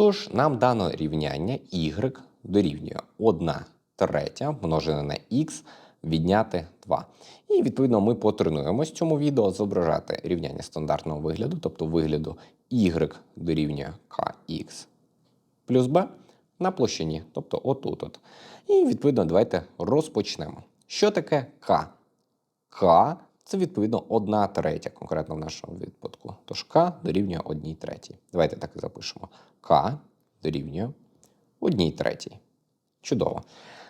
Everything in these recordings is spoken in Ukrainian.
Тож нам дано рівняння y дорівнює 1 третя множене на x відняти 2. І відповідно ми потренуємось в цьому відео зображати рівняння стандартного вигляду, тобто вигляду y дорівнює kx плюс b на площині, тобто отут. От. І відповідно давайте розпочнемо. Що таке k? k це відповідно 1 третя, конкретно в нашому випадку. Тож k дорівнює 1 третій. Давайте так і запишемо. k дорівнює 1 третій. Чудово.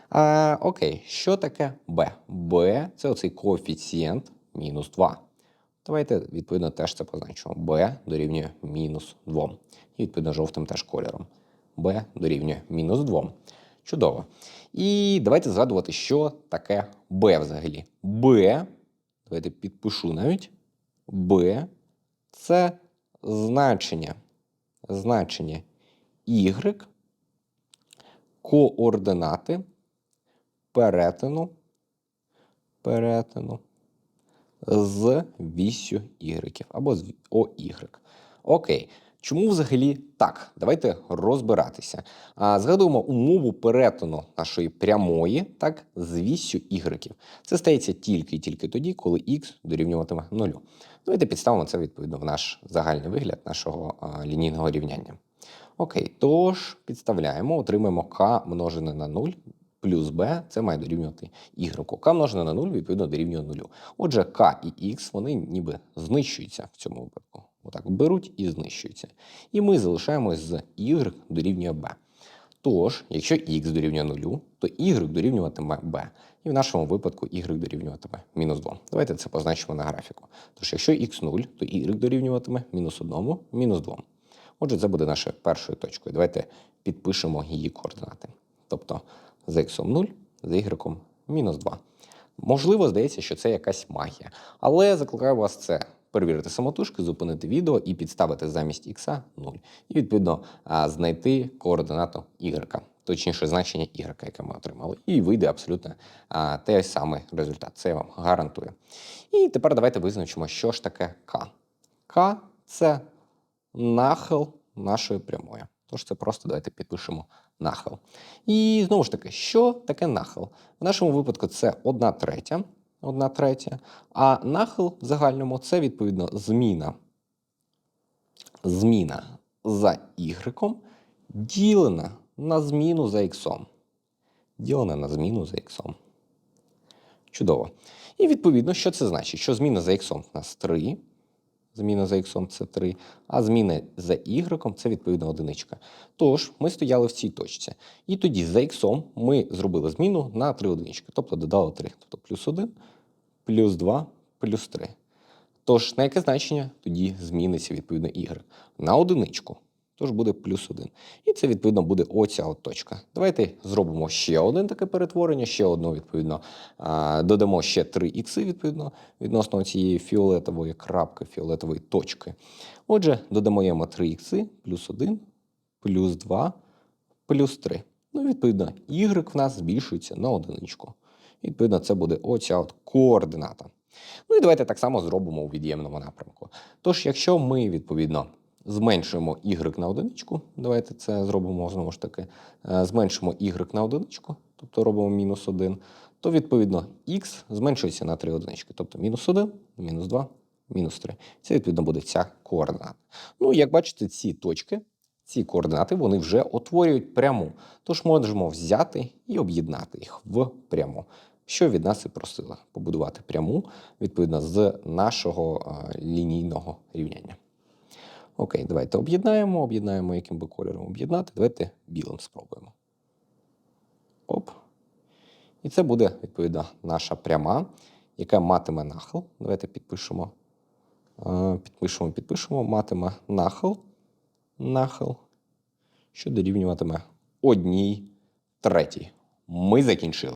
А, окей, що таке b? b – це оцей коефіцієнт мінус 2. Давайте, відповідно, теж це позначимо. b дорівнює мінус 2. І, відповідно, жовтим теж кольором. b дорівнює мінус 2. Чудово. І давайте згадувати, що таке b взагалі. b, давайте підпишу навіть. b – це значення, значення y, координати перетину, перетину з вісю y або з ОY. Окей. Чому взагалі так? Давайте розбиратися. А, Згадуємо умову перетину нашої прямої так, з віссю y. Це стається тільки і тільки тоді, коли x дорівнюватиме нулю. Давайте підставимо це відповідно в наш загальний вигляд нашого лінійного рівняння. Окей, тож підставляємо, отримаємо k множене на 0 плюс b це має дорівнювати y. k множене на 0 відповідно дорівнює 0. Отже, k і x вони ніби знищуються в цьому випадку. Отак беруть і знищуються. І ми залишаємось з y дорівнює b. Тож, якщо x дорівнює 0, то y дорівнюватиме b. І в нашому випадку y дорівнюватиме мінус 2. Давайте це позначимо на графіку. Тож, якщо x 0, то y дорівнюватиме мінус 1, мінус 2. Отже, це буде нашою першою точкою. Давайте підпишемо її координати. Тобто з x 0, з y мінус 2. Можливо, здається, що це якась магія. Але закликаю вас це перевірити самотужки, зупинити відео і підставити замість x 0. І, відповідно, знайти координату y, точніше значення y, яке ми отримали. І вийде абсолютно той самий результат. Це я вам гарантую. І тепер давайте визначимо, що ж таке k. k – це нахил нашої прямої. Тож це просто давайте підпишемо нахил. І знову ж таки, що таке нахил? В нашому випадку це 1 третя. 1 третя. А нахил в загальному це відповідно зміна. Зміна за y ділена на зміну за x. Ділена на зміну за x. Чудово. І відповідно, що це значить? Що зміна за x в нас 3. Зміна за x це 3, а зміна за y це відповідно одиничка. Тож, ми стояли в цій точці. І тоді за x ми зробили зміну на 3 одинички, тобто додали 3. Тобто плюс 1, плюс 2, плюс 3. Тож, на яке значення тоді зміниться відповідно y? На одиничку. Тож буде плюс 1. І це, відповідно, буде оця от точка. Давайте зробимо ще один таке перетворення, ще одну, відповідно, додамо ще 3 ікси, відповідно, відносно цієї фіолетової крапки, фіолетової точки. Отже, додаємо 3 ікси, плюс 1, плюс 2, плюс 3. Ну, відповідно, y в нас збільшується на одиничку. Відповідно, це буде оця от координата. Ну і давайте так само зробимо у від'ємному напрямку. Тож, якщо ми, відповідно, зменшуємо y на одиничку, давайте це зробимо знову ж таки, е, зменшимо y на одиничку, тобто робимо мінус 1, то відповідно x зменшується на 3 одинички, тобто мінус 1, мінус 2, мінус 3. Це відповідно буде ця координата. Ну, як бачите, ці точки, ці координати, вони вже утворюють пряму. Тож можемо взяти і об'єднати їх в пряму. Що від нас і просила побудувати пряму відповідно з нашого е, лінійного рівняння. Окей, давайте об'єднаємо, об'єднаємо, яким би кольором об'єднати. Давайте білим спробуємо. Оп. І це буде, відповідно, наша пряма, яка матиме нахил. Давайте підпишемо. Підпишемо, підпишемо, матиме нахил. Нахил, що дорівнюватиме одній третій. Ми закінчили.